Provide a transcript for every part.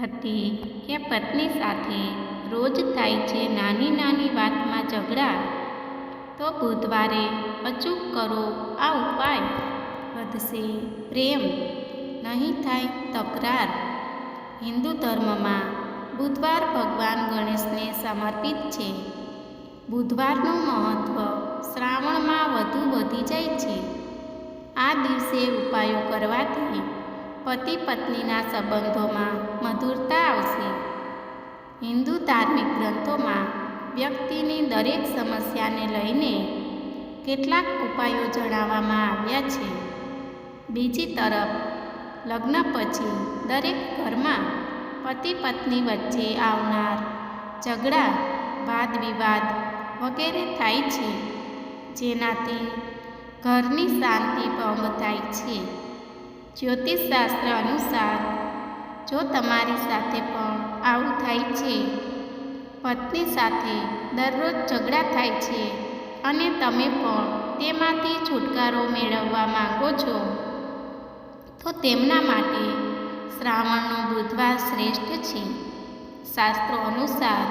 પતિ કે પત્ની સાથે રોજ થાય છે નાની નાની વાતમાં ઝઘડા? તો બુધવારે અચૂક કરો આ ઉપાય. વધશે પ્રેમ, નહીં થાય તકરાર. હિન્દુ ધર્મમાં બુધવાર ભગવાન ગણેશને સમર્પિત છે. બુધવારનું મહત્ત્વ શ્રાવણમાં વધુ વધી જાય છે. આ દિવસે ઉપાયો કરવાથી પતિ પત્નીના સંબંધોમાં મધુરતા આવશે. હિન્દુ ધાર્મિક ગ્રંથોમાં વ્યક્તિની દરેક સમસ્યાને લઈને કેટલાક ઉપાયો જણાવવામાં આવ્યા છે. બીજી તરફ, લગ્ન પછી દરેક ઘરમાં પતિ પત્ની વચ્ચે આવનાર ઝઘડા વાદ વિવાદ વગેરે થાય છે, જેનાથી ઘરની શાંતિ ભંગ થાય છે. જ્યોતિષશાસ્ત્ર અનુસાર જો તમારી સાથે પણ આવું થાય છે, પત્ની સાથે દરરોજ ઝઘડા થાય છે અને તમે પણ તેમાંથી છુટકારો મેળવવા માંગો છો, તો તેમના માટે શ્રાવણનો બુધવાર શ્રેષ્ઠ છે. શાસ્ત્રો અનુસાર,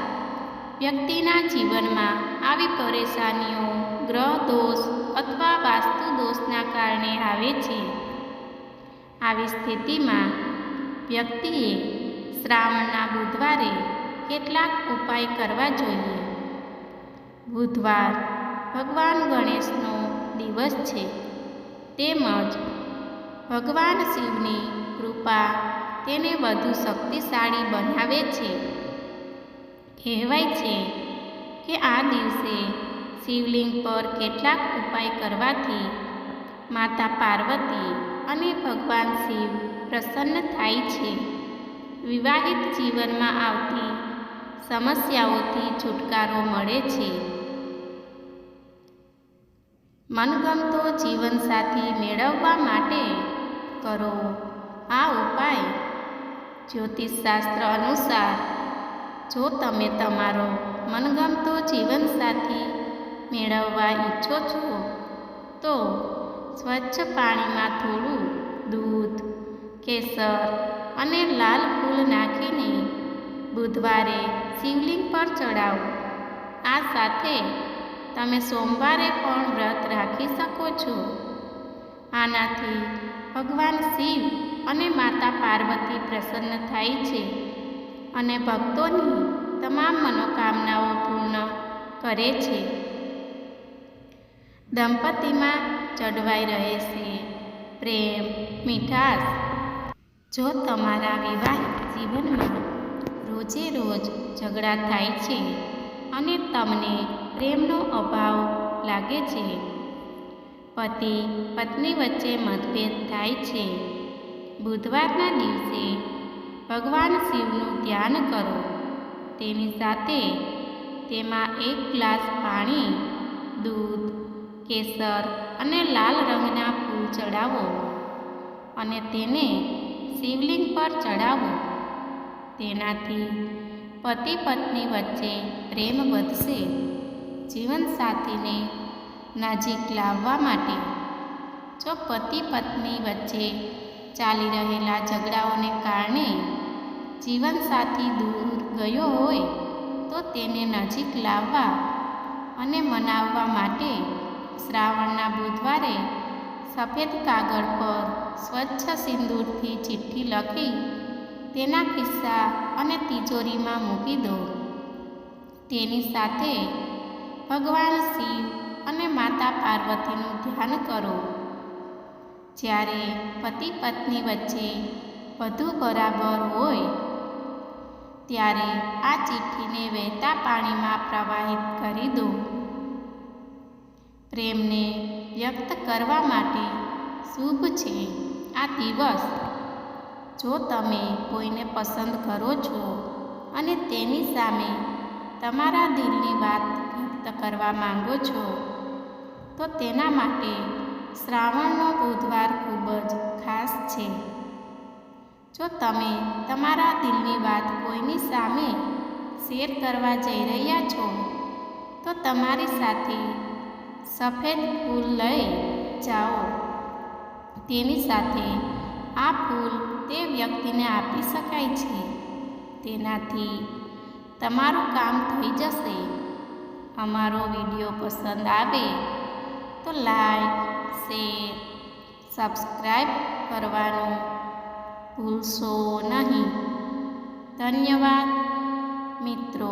વ્યક્તિના જીવનમાં આવી પરેશાનીઓ, ગ્રહ દોષ અથવા વાસ્તુ દોષના કારણે આવે છે. આવી સ્થિતિમાં વ્યક્તિએ શ્રાવણના બુધવારે કેટલાક ઉપાય કરવા જોઈએ. બુધવાર ભગવાન ગણેશનો દિવસ છે. તેમજ ભગવાન શિવની કૃપા તેને વધુ શક્તિશાળી બનાવે છે. કહેવાય છે કે આ દિવસે શિવલિંગ પર કેટલાક ઉપાય કરવાથી માતા પાર્વતી અને ભગવાન શિવ પ્રસન્ન થાય છે. વિવાહિત જીવનમાં આવતી સમસ્યાઓથી છુટકારો મળે છે. મનગમતો જીવનસાથી મેળવવા માટે કરો આ ઉપાય. જ્યોતિષશાસ્ત્ર અનુસાર, જો તમે તમારો મનગમતો જીવનસાથી મેળવવા ઈચ્છો છો, તો સ્વચ્છ પાણીમાં થોડું દૂધ કેસર અને લાલ ફૂલ નાખીને બુધવારે શિવલિંગ પર ચડાવો આ સાથે તમે સોમવારે પણ વ્રત રાખી શકો છો. આનાથી ભગવાન શિવ અને માતા પાર્વતી પ્રસન્ન થાય છે અને ભક્તોની તમામ મનોકામનાઓ પૂર્ણ કરે છે. દંપતીમાં ચડવાઈ રહે છે. પ્રેમ, મીઠાશ જો તમારા વિવાહિત જીવનમાં રોજે રોજ ઝઘડા થાય છે અને તમને પ્રેમનો અભાવ લાગે છે, પતિ પત્ની વચ્ચે મતભેદ થાય છે, બુધવારના દિવસે ભગવાન શિવનું ધ્યાન કરો. તેની સાથે તેમાં એક ગ્લાસ પાણી, દૂધ, કેસર અને લાલ રંગના ફૂલ ચડાવો અને તેને શિવલિંગ પર ચડાવો તેનાથી પતિ પત્ની વચ્ચે પ્રેમ વધશે. જીવનસાથીને નજીક લાવવા માટે જો પતિ પત્ની વચ્ચે ચાલી રહેલા ઝઘડાઓને કારણે જીવનસાથી દૂર ગયો હોય, તો તેને નજીક લાવવા અને મનાવવા માટે શ્રાવણના બુધવારે સફેદ કાગળ પર સ્વચ્છ સિંદૂરથી ચિઠ્ઠી લખી તેના ખિસ્સા અને તિજોરીમાં મૂકી દો. તેની સાથે ભગવાન શિવ અને માતા પાર્વતીનું ધ્યાન કરો. જ્યારે પતિ પત્ની વચ્ચે બધું બરાબર હોય, ત્યારે આ ચિઠ્ઠીને વહેતા પાણીમાં પ્રવાહિત કરી દો. પ્રેમને વ્યક્ત કરવા માટે શુભ છે. આ દિવસ. જો તમે કોઈને પસંદ કરો છો અને તેની સામે તમારા દિલની વાત વ્યક્ત કરવા માંગો છો, તો તેના માટે શ્રાવણનો બુધવાર ખૂબ જ ખાસ છે. જો તમે તમારા દિલની વાત કોઈની સામે શેર કરવા જઈ રહ્યા છો, તો તમારી સાથે સફેદ ફૂલ લઈ જાઓ. તેની સાથે આ ફૂલ તે વ્યક્તિને આપી શકાય છે. તેનાથી તમારું કામ થઈ જશે. અમારો વીડિયો પસંદ આવે તો લાઈક, શેર સબસ્ક્રાઈબ કરવાનું ભૂલશો નહીં. ધન્યવાદ મિત્રો.